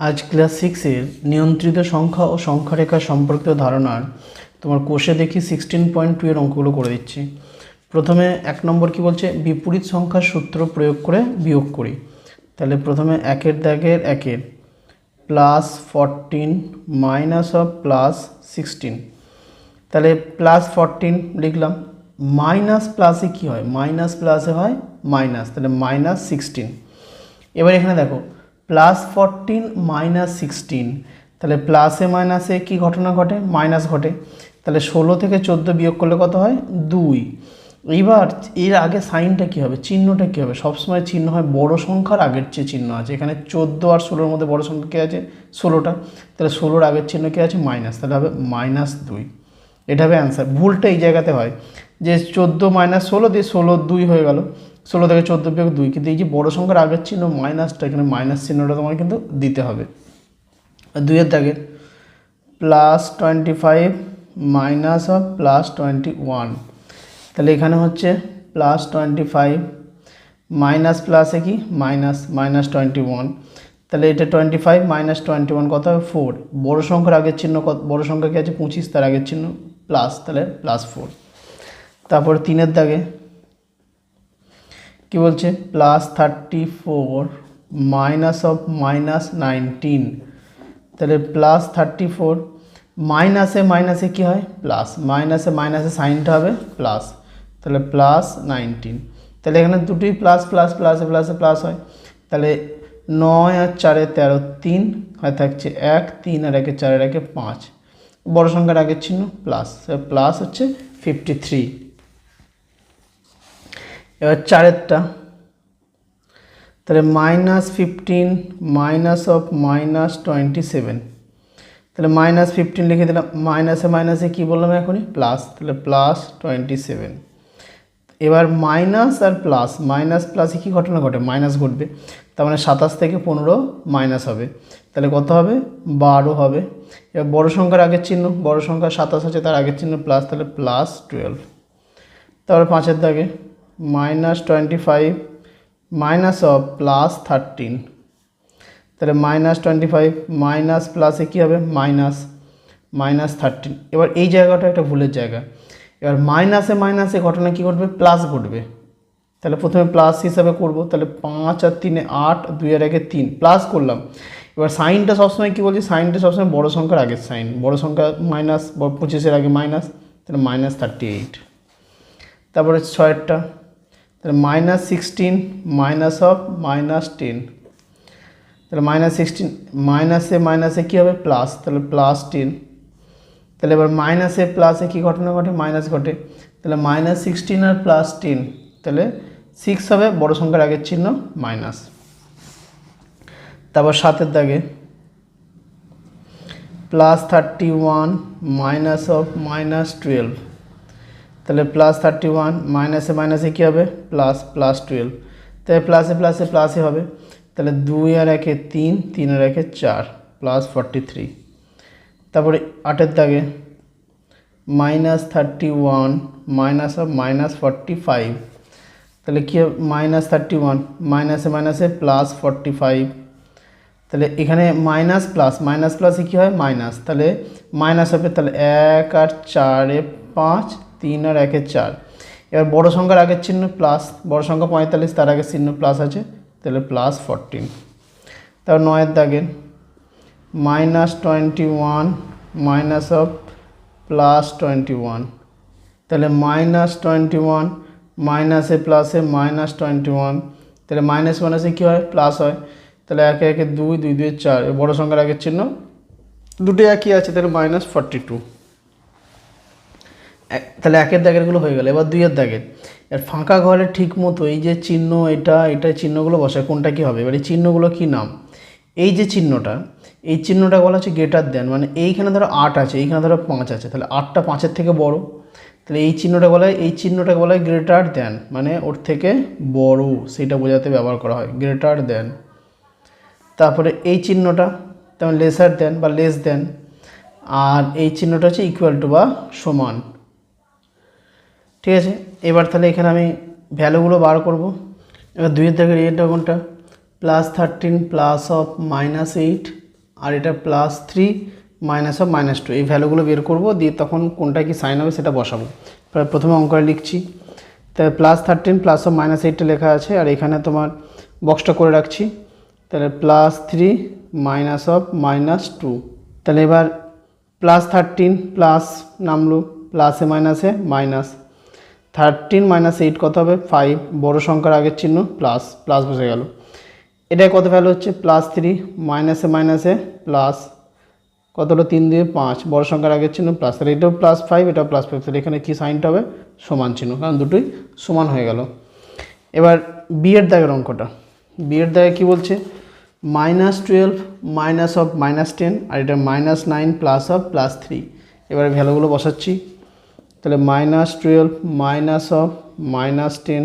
আজ ক্লাস সিক্সের নিয়ন্ত্রিত সংখ্যা ও সংখ্যারেখা সম্পর্কিত ধারণার তোমার কোষে দেখি সিক্সটিন পয়েন্ট টু এর অঙ্কগুলো করে দিচ্ছি। প্রথমে এক নম্বর কি বলছে? বিপরীত সংখ্যার সূত্র প্রয়োগ করে বিয়োগ করি। তাহলে প্রথমে একের দাগের একের plus fourteen minus of plus sixteen তাহলে প্লাস ফরটিন লিখলাম। মাইনাস প্লাসে কী হয়? মাইনাস প্লাসে হয় মাইনাস তাহলে মাইনাস সিক্সটিন এবার এখানে দেখো প্লাস ফরটিন মাইনাস সিক্সটিন। তাহলে প্লাসে মাইনাসে কী ঘটনা ঘটে? মাইনাস ঘটে। তাহলে ষোলো থেকে চোদ্দ বিয়োগ করলে কত হয়? দুই। এইবার এর আগে সাইনটা কী হবে? চিহ্নটা কী হবে? সবসময় চিহ্ন হয় বড় সংখ্যার আগের চেয়ে চিহ্ন আছে। এখানে চোদ্দ আর ষোলোর মধ্যে বড় সংখ্যা কী আছে? ষোলোটা। তাহলে ষোলোর আগের চিহ্ন কী আছে? মাইনাস। তাহলে হবে মাইনাস দুই। এটা হবে অ্যান্সার। ভুলটা এই জায়গাতে হয় যে চোদ্দ মাইনাস ষোলো দিয়ে ষোলো দুই হয়ে গেল। ষোলো থেকে চোদ্দ বিয়োগ দুই, কিন্তু এই যে বড় সংখ্যার আগের চিহ্ন মাইনাসটা, এখানে মাইনাস চিহ্নটা তোমার কিন্তু দিতে হবে। দুইয়ের দাগের plus twenty five minus of plus twenty one তাহলে এখানে হচ্ছে প্লাস টোয়েন্টি ফাইভ মাইনাস প্লাসে কি? মাইনাস মাইনাস টোয়েন্টি ওয়ান তাহলে এটা twenty five minus twenty one কত হবে? ফোর বড়ো সংখ্যার আগের চিহ্ন কত বড়ো সংখ্যা কি আছে? পঁচিশ, তার আগের চিহ্ন প্লাস তাহলে প্লাস ফোর তারপর তিনের দাগে কি বলছে? Plus thirty four minus of minus nineteen তাহলে প্লাস থার্টি ফোর মাইনাসে মাইনাসে কী হয়? প্লাস মাইনাসে মাইনাসে সাইনটা হবে প্লাস তাহলে প্লাস নাইনটিন তাহলে এখানে দুটোই প্লাস প্লাস প্লাসে প্লাসে প্লাস হয়। তাহলে নয় আর চারে তেরো, তিন। হয় থাকছে এক, তিন আর একে চারের একে পাঁচ। বড় সংখ্যার আগের চিহ্ন প্লাস প্লাস হচ্ছে ফিফটি থ্রি এবার চারেরটা। তাহলে minus fifteen minus of minus twenty seven তাহলে মাইনাস ফিফটিন লিখে দিলাম। মাইনাসে মাইনাসে কী বললাম এখনই? প্লাস তাহলে প্লাস টোয়েন্টি সেভেন এবার মাইনাস আর প্লাস মাইনাস প্লাসে কী ঘটনা ঘটে? মাইনাস ঘটবে। তার মানে সাতাশ থেকে পনেরো মাইনাস হবে। তাহলে কত হবে? বারো হবে। এবার বড় সংখ্যার আগের চিহ্ন। বড় সংখ্যা সাতাশ আছে, তার আগের চিহ্ন প্লাস তাহলে প্লাস টুয়েলভ তারপরে পাঁচের দাগে minus twenty five minus of plus thirteen তাহলে মাইনাস টোয়েন্টি ফাইভ মাইনাস প্লাসে কী হবে? মাইনাস মাইনাস থার্টিন এবার এই জায়গাটা একটা ভুলের জায়গা। এবার মাইনাসে মাইনাসে ঘটনা কী ঘটবে? প্লাস ঘটবে। তাহলে প্রথমে প্লাস হিসাবে করব। তাহলে পাঁচ আর তিনে আট, দুই আর একে তিন। প্লাস করলাম। এবার সাইনটা সবসময় কী বলছি? সাইনটা সবসময় বড়ো সংখ্যার আগের সাইন বড় সংখ্যা মাইনাস পঁচিশের আগে মাইনাস তাহলে মাইনাস থার্টি এইট তারপরে ছয়েরটা। তাহলে minus sixteen minus of minus ten তাহলে মাইনাস সিক্সটিন মাইনাসে মাইনাসে কী হবে? প্লাস তাহলে প্লাস টেন তাহলে এবার মাইনাসে প্লাসে কী ঘটনা ঘটে? মাইনাস ঘটে। তাহলে মাইনাস সিক্সটিন আর প্লাস টেন তাহলে সিক্স হবে, বড় সংখ্যার আগের চিহ্ন মাইনাস তারপর সাতের দাগে। Plus thirty one minus of minus twelve তাহলে প্লাস থার্টি ওয়ান মাইনাসে মাইনাসে কী হবে? প্লাস প্লাস টুয়েলভ তাহলে প্লাসে প্লাসে প্লাসে হবে। তাহলে দুই আর একে তিন তিন আর একে চার প্লাস ফর্টি থ্রি তারপরে আটের দাগে minus thirty one minus of minus forty five তাহলে কী হবে? মাইনাস থার্টি ওয়ান মাইনাসে মাইনাসে প্লাস ফর্টি ফাইভ তাহলে এখানে মাইনাস প্লাস মাইনাস প্লাসে কী হয়? মাইনাস তাহলে মাইনাস হবে তাহলে এক আর চারে পাঁচ তিন আর একে চার। এবার বড় সংখ্যার আগের চিহ্ন প্লাস বড় সংখ্যা পঁয়তাল্লিশ, তার আগের চিহ্ন প্লাস আছে, তাহলে প্লাস ফরটিন তারপর নয়ের দাগের minus twenty one minus of plus twenty one তাহলে মাইনাস টোয়েন্টি ওয়ান মাইনাসে প্লাসে মাইনাস টোয়েন্টি ওয়ান তাহলে মাইনাস মাইনাসে কী হয়? প্লাস হয়। তাহলে একে একে দুই দুই দুই, চার। বড় সংখ্যার আগের চিহ্ন দুটো একই আছে, তাহলে মাইনাস ফর্টি টু তাহলে একের দাগেরগুলো হয়ে গেল। এবার দুইয়ের দাগের এর ফাঁকা ঘরে ঠিক মতো এই যে চিহ্ন, এটা এটা চিহ্নগুলো বসায়, কোনটা কি হবে? এবার এই চিহ্নগুলো কী নাম? এই যে চিহ্নটা, এই চিহ্নটা বলা হচ্ছে গ্রেটার দেন মানে এইখানে ধরো আট আছে, এইখানে ধরো পাঁচ আছে, তাহলে আটটা পাঁচের থেকে বড়। তাহলে এই চিহ্নটা বলা হয়, এই চিহ্নটাকে বলা হয় গ্রেটার দেন মানে ওর থেকে বড়, সেটা বোঝাতে ব্যবহার করা হয় গ্রেটার দেন তারপরে এই চিহ্নটা, তেমন লেসার দেন বা লেস দেন আর এই চিহ্নটা হচ্ছে ইকুয়াল টু বা সমান। ঠিক আছে? এবার তাহলে এখানে আমি ভ্যালুগুলো বার করব। এবার দুইয়ের থেকে রিয়েলটা কোনটা plus thirteen plus of minus eight আর এটা plus three minus of minus two এই ভ্যালুগুলো বের করব, দিয়ে তখন কোনটা কি সাইন হবে সেটা বসাবো। প্রথমে অঙ্কটা লিখছি। তাহলে plus thirteen plus of minus এইটটা লেখা আছে, আর এখানে তোমার বক্সটা করে রাখছি। তাহলে plus three minus of minus two তাহলে এবার প্লাস থার্টিন প্লাস নামলো প্লাসে মাইনাসে মাইনাস থার্টিন মাইনাস এইট কত হবে? ফাইভ বড়ো সংখ্যার আগের চিহ্ন প্লাস প্লাস বসে গেল। এটা কত ভ্যালু হচ্ছে? প্লাস থ্রি মাইনাসে মাইনাসে প্লাস কত হলো? তিন দিয়ে পাঁচ, বড় সংখ্যার আগের চিহ্ন প্লাস তাহলে এটাও প্লাস ফাইভ এটাও প্লাস ফাইভ তাহলে এখানে কী সাইনটা হবে? সমান চিহ্ন, কারণ দুটোই সমান হয়ে গেল। এবার বিয়ের দাগের অঙ্কটা। বিয়ের দাগে কী বলছে? Minus twelve minus of minus ten আর এটা minus nine plus of plus three এবার ভ্যালুগুলো বসাচ্ছি। তাহলে minus twelve minus of minus ten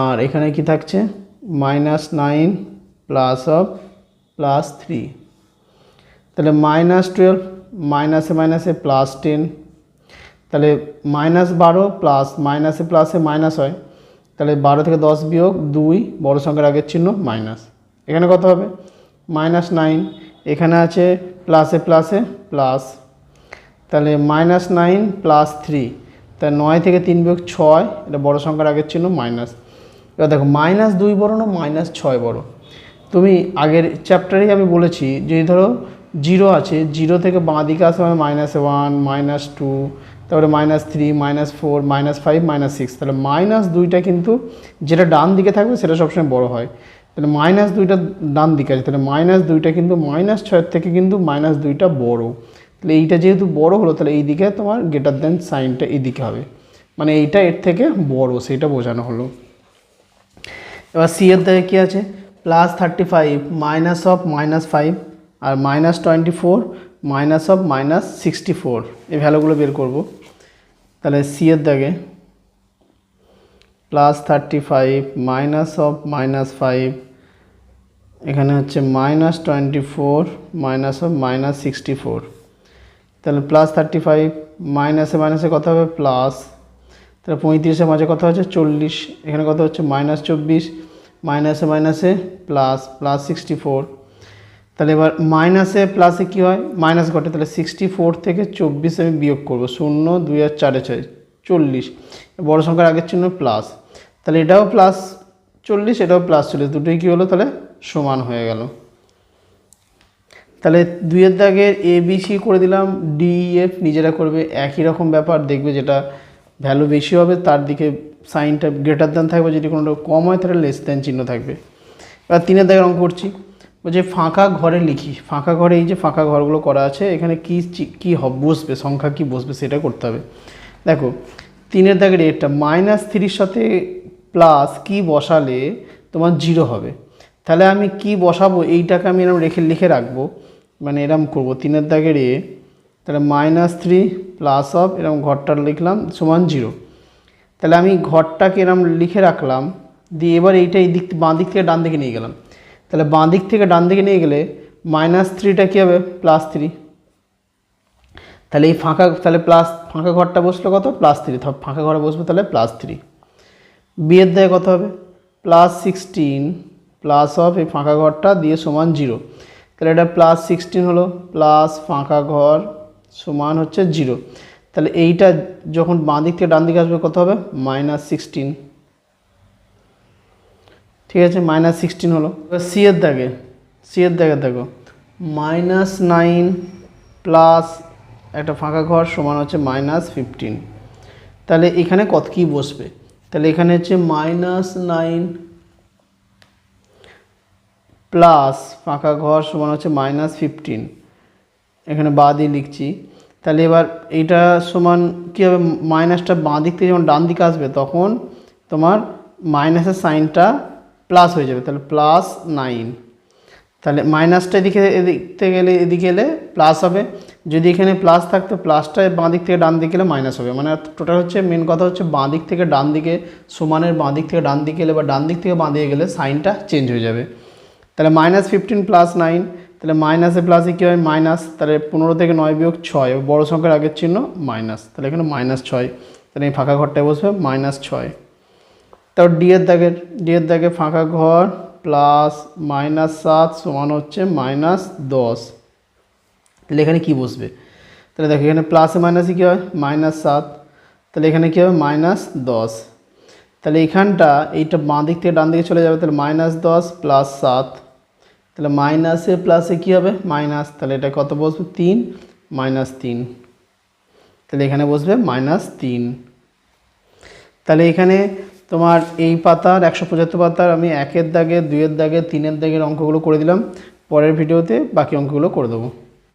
আর এখানে কি থাকছে? Minus nine plus of plus three তাহলে মাইনাস টুয়েলভ মাইনাসে মাইনাসে প্লাস টেন তাহলে মাইনাস বারো প্লাস মাইনাসে প্লাসে মাইনাস হয়। তাহলে বারো থেকে দশ বিয়োগ দুই, বড় সংখ্যার আগের চিহ্ন মাইনাস এখানে কত হবে? মাইনাস নাইন এখানে আছে প্লাসে প্লাসে প্লাস তাহলে মাইনাস নাইন প্লাস থ্রি তাহলে নয় থেকে তিন বিয়োগ ছয়, এটা বড় সংখ্যার আগের চিহ্ন মাইনাস এবার দেখো মাইনাস দুই বড় না মাইনাস ছয় বড়? তুমি আগের চ্যাপ্টারেই আমি বলেছি, যদি ধরো জিরো আছে জিরো থেকে বাঁ দিকে আসবে মানে মাইনাস ওয়ান মাইনাস টু তারপরে minus three minus four minus five minus six তাহলে মাইনাস দুইটা কিন্তু যেটা ডান দিকে থাকবে সেটা সবসময় বড় হয়। তাহলে মাইনাস দুইটা ডান দিকে আছে, তাহলে মাইনাস দুইটা কিন্তু মাইনাস ছয়ের থেকে কিন্তু মাইনাস দুইটা বড়। তাহলে এইটা যেহেতু বড় হলো, তাহলে এই দিকে তোমার গ্রেটার দেন সাইনটা এই দিকে হবে। মানে এইটা এর থেকে বড় সেটা বোঝানো হলো। এবার সি এর দাগে কী আছে? Plus thirty five minus of minus five R minus twenty four minus of minus sixty four এই ভ্যালুগুলো বের করব। তাহলে সি এর দাগে plus thirty five minus of minus five এখানে হচ্ছে minus twenty four minus of minus sixty four তাহলে প্লাস থার্টি ফাইভ মাইনাসে মাইনাসে কত হবে? প্লাস তাহলে পঁয়ত্রিশের মাঝে কত হচ্ছে? চল্লিশ। এখানে কত হচ্ছে? মাইনাস চব্বিশ। মাইনাসে মাইনাসে প্লাস প্লাস সিক্সটি ফোর তাহলে এবার মাইনাসে প্লাসে কী হয়? মাইনাস ঘটে। তাহলে সিক্সটি ফোর থেকে চব্বিশ আমি বিয়োগ করব। শূন্য, দুই আর চারে ছয়। চল্লিশ। বড় সংখ্যার আগের চিহ্ন প্লাস তাহলে এটাও প্লাস চল্লিশ, এটাও প্লাস চল্লিশ। দুটোই কী হলো? তাহলে সমান হয়ে গেল। তাহলে দুইয়ের দাগের এ বি সি করে দিলাম ডি এফ নিজেরা করবে একই রকম ব্যাপার, দেখবে যেটা ভ্যালু বেশি হবে, তার দিকে সাইনটা গ্রেটার দেন থাকবে, যদি কোনো কম হয়, তাহলে লেস দেন চিহ্ন থাকবে। এবার তিনের দাগের অঙ্ক করছি। বলছে ফাঁকা ঘরে লিখি, ফাঁকা ঘরে এই যে ফাঁকা ঘরগুলো করা আছে, এখানে কী কী বসবে, সংখ্যা কি বসবে, সেটা করতে হবে। দেখো, তিনের দাগের এটা মাইনাস থ্রির সাথে প্লাস কি বসালে তোমার জিরো হবে। তাহলে আমি কি বসাবো, এইটাকে আমি এরকম রেখে, লিখে রাখব মানে এরম করব। তিনের দাগের এ, তাহলে মাইনাস থ্রি প্লাস অফ এরম ঘরটা লিখলাম সমান জিরো তাহলে আমি ঘরটাকে এরম লিখে রাখলাম, দিয়ে এবার এইটা এই দিক বাঁ দিক থেকে ডান দিকে নিয়ে গেলাম। তাহলে বাঁ দিক থেকে ডান দিকে নিয়ে গেলে মাইনাস থ্রিটা কী হবে? প্লাস থ্রি তাহলে এই ফাঁকা, তাহলে প্লাস ফাঁকা ঘরটা বসল কত? প্লাস থ্রি ফাঁকা ঘরে বসবে তাহলে প্লাস থ্রি বিয়ের দেয় কত হবে? প্লাস সিক্সটিন প্লাস অফ এই ফাঁকা ঘরটা দিয়ে সমান জিরো তাহলে এটা প্লাস সিক্সটিন হলো প্লাস ফাঁকা ঘর সমান হচ্ছে জিরো তাহলে এইটা যখন বাঁ দিক থেকে ডান দিকে আসবে কত হবে? মাইনাস সিক্সটিন ঠিক আছে মাইনাস সিক্সটিন হলো। এবার সি এর দাগে সি এর দাগে দেখো মাইনাস নাইন প্লাস একটা ফাঁকা ঘর সমান হচ্ছে মাইনাস ফিফটিন তাহলে এখানে কত কী বসবে? তাহলে এখানে হচ্ছে মাইনাস নাইন প্লাস ফাঁকা ঘর সমান হচ্ছে মাইনাস ফিফটিন এখানে বা দিয়ে লিখছি। তাহলে এবার এইটা সমান কী হবে মাইনাসটা বাঁ দিক থেকে যখন ডান দিকে আসবে, তখন তোমার মাইনাসের সাইনটা প্লাস হয়ে যাবে। তাহলে প্লাস নাইন তাহলে মাইনাসটা এদিকে এদিক গেলে, এদিকে এলে প্লাস হবে। যদি এখানে প্লাস থাকতো, প্লাসটা বাঁ দিক থেকে ডান দিকে এলে মাইনাস হবে। মানে টোটাল হচ্ছে মেন কথা হচ্ছে বাঁ দিক থেকে ডান দিকে, সমানের বাঁ দিক থেকে ডান দিকে এলে বা ডান দিক থেকে বাঁ দিকে গেলে সাইনটা চেঞ্জ হয়ে যাবে। তাহলে মাইনাস ফিফটিন প্লাস নাইন তাহলে মাইনাসে প্লাসে কী হয়? মাইনাস তাহলে পনেরো থেকে নয় বিয়োগ ছয় বড় সংখ্যার আগের চিহ্ন মাইনাস তাহলে এখানে মাইনাস ছয়, তাহলে এই ফাঁকা ঘরটায় বসবে মাইনাস ছয়। তারপর ডি এর দাগের ডি এর দাগে ফাঁকা ঘর প্লাস মাইনাস সাত সমান হচ্ছে মাইনাস দশ। তাহলে এখানে কী বসবে? তাহলে দেখো এখানে প্লাসে মাইনাসে কী হয়? মাইনাস সাত। তাহলে এখানে কী হবে মাইনাস দশ। তাহলে এখানটা এইটা বাঁ দিক থেকে ডান দিকে চলে যাবে, তাহলে মাইনাস দশ প্লাস সাত। তাহলে মাইনাসে প্লাসে কী হবে? মাইনাস তাহলে এটা কত বসবে? তিন। মাইনাস তিন। তাহলে এখানে বসবে মাইনাস তিন। তাহলে এখানে তোমার এই পাতার, একশো পঁচাত্তর পাতার আমি একের দাগে, দুইয়ের দাগে, তিনের দাগের অঙ্কগুলো করে দিলাম। পরের ভিডিওতে বাকি অঙ্কগুলো করে দেবো।